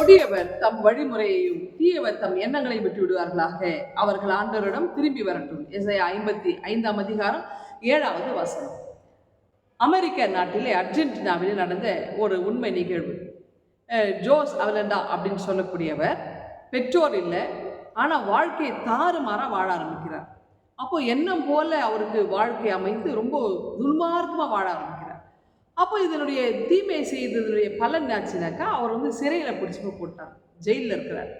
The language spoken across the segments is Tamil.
கொடியவர் தம் வழிமுறையையும் தீயவர் தம் எண்ணங்களை விட்டு விடுவார்களாக அவர்கள் ஆண்டவரிடம் திரும்பி வரட்டும். எஸ்ஐ ஐம்பத்தி ஐந்தாம் அதிகாரம் ஏழாவது வசனம். அமெரிக்க நாட்டிலே அர்ஜென்டினாவிலே நடந்த ஒரு உண்மை நிகழ்வு. ஜோஸ் அவலண்டா அப்படின்னு சொல்லக்கூடியவர். பெற்றோர் இல்லை ஆனால் வாழ்க்கையை தாறுமாறாக வாழ ஆரம்பிக்கிறார். அப்போ எண்ணம் போல அவருக்கு வாழ்க்கை அமைந்து ரொம்ப துன்மார்க்கமாக வாழ ஆரம்பிக்கிறார். அப்போ இதனுடைய தீமை செய்ததுடைய பலன் என்னாச்சுனாக்கா அவர் வந்து சிறையில் பிடிச்சி போய் போட்டார். ஜெயிலில் இருக்கிறார்.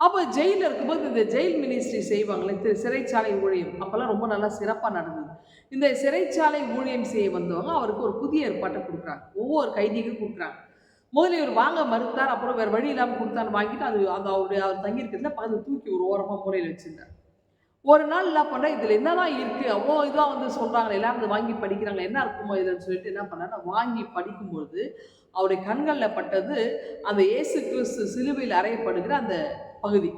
அப்போ ஜெயிலில் இருக்கும்போது இந்த ஜெயில் மினிஸ்ட்ரி செய்வாங்களே திரு சிறைச்சாலை ஊழியம். அப்போல்லாம் ரொம்ப நல்லா சிறப்பாக நடந்தது. இந்த சிறைச்சாலை ஊழியம் செய்ய வந்தவங்க அவருக்கு ஒரு புதிய ஏற்பாட்டை கொடுக்குறாங்க. ஒவ்வொரு கைதிக்கும் கொடுக்குறாங்க. முதல்ல இவர் வாங்க மறுத்தார் அப்புறம் வேறு வழி இல்லாமல் கொடுத்தான்னு வாங்கிட்டு அது அந்த அவருடைய அவர் தங்கியிருக்கிறதுல பக்கத்தில் தூக்கி ஒரு ஓரமாக மூலையில் வச்சிருந்தார். ஒரு நாள் என்ன பண்ண இதில் என்னதான் இருக்குது அவ்வளோ இதாக வந்து சொல்கிறாங்க எல்லாரும் வாங்கி படிக்கிறாங்க என்ன இருக்குமோ இதுன்னு சொல்லிட்டு என்ன பண்ணாரு வாங்கி படிக்கும்பொழுது அவருடைய கண்களில் பட்டது அந்த இயேசு கிறிஸ்து சிலுவையில் அறையப்படுகிற அந்த பகுதி.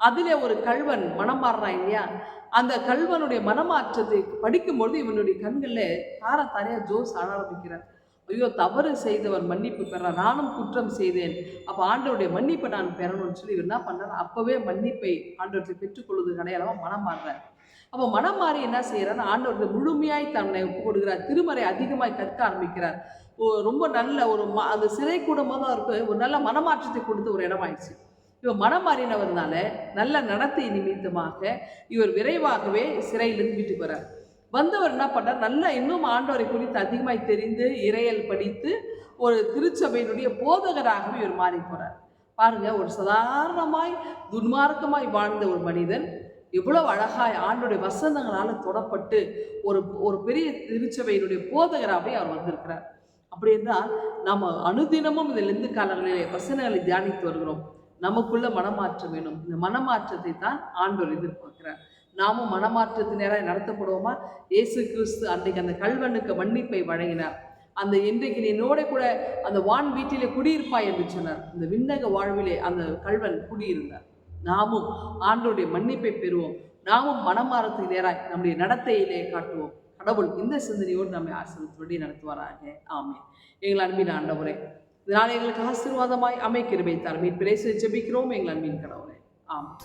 அதில் ஒரு கல்வன் மனம் மாறுறான் இல்லையா? அந்த கல்வனுடைய மனமாற்றத்தை படிக்கும்பொழுது இவனுடைய கண்களில் தார தாரையாக ஜோஸ் ஆட ஆரம்பிக்கிறார். ஐயோ தவறு செய்தவர் மன்னிப்பு பெறார் நானும் குற்றம் செய்தேன். அப்போ ஆண்டவருடைய மன்னிப்பை நான் பெறணும்னு சொல்லி இவர் என்ன பண்ணார் அப்போவே மன்னிப்பை ஆண்டவர்கிட்ட பெற்றுக்கொள்வது கிடையாது மனம் மாறுறார். அப்போ மனம் மாறி என்ன செய்யறாரு ஆண்டவருக்கு முழுமையாய் தன்னை ஒப்பு கொடுக்கிறார். திருமறை அதிகமாய் கற்க ஆரம்பிக்கிறார். ஓ- ரொம்ப நல்ல ஒரு ம அந்த சிறை கூடமாக தான் இருக்கு ஒரு நல்ல மனமாற்றத்தை கொடுத்து ஒரு இடமாயிடுச்சு. இவர் மனம் மாறினவர்னால நல்ல நடத்தை நிமித்தமாக இவர் விரைவாகவே சிறையிலிருந்து வீட்டுக்கு வர்றார். வந்தவர் என்ன பண்ணார்? நல்லா இன்னும் ஆண்டவரை குறித்து அதிகமாய் தெரிந்து இறையல் படித்து ஒரு திருச்சபையினுடைய போதகராகவே இவர் மாறி போகிறார் பாருங்க ஒரு சாதாரணமாய் துன்மார்க்கமாய் வாழ்ந்த ஒரு மனிதன் எவ்வளவு அழகாய் ஆண்டுடைய வசந்தங்களால் தொடப்பட்டு ஒரு ஒரு பெரிய திருச்சபையினுடைய போதகராகவே அவர் வந்திருக்கிறார். அப்படி என்றால் நம்ம அனுதினமும் இந்த லெந்து காலங்களிலே வசனங்களை தியானித்து வருகிறோம். நமக்குள்ள மனமாற்றம் வேணும். இந்த மனமாற்றத்தை தான் ஆண்டோர் எதிர்பார்க்கிறார். நாமும் மனமாற்றத்தினராய் நடத்தப்படுவோமா? இயேசு கிறிஸ்து அன்றைக்கு அந்த கல்வனுக்கு மன்னிப்பை வழங்கினார். அந்த இன்றைக்கு நீ என்னோட கூட அந்த வான் வீட்டிலே குடியிருப்பாய் என்று சொன்னார். அந்த விண்ணக வாழ்விலே அந்த கல்வன் குடியிருந்தார். நாமும் ஆண்டோடைய மன்னிப்பை பெறுவோம். நாமும் மனமாறத்துக்கு நேராய் நம்முடைய நடத்தையிலே காட்டுவோம். கடவுள் இந்த சிந்தனையோடு நம்மை ஆசிரியத்தோடு நடத்துவாராக. ஆமே எங்கள் அன்பின் ஆண்டவரே இதனால் எங்களுக்கு ஆசீர்வாதமாய் அமைக்கிறேன் தார் மீன் பிரேச ஜெபிக்கிறோம் எங்கள் அன்பின் கடவுளே. ஆமாம்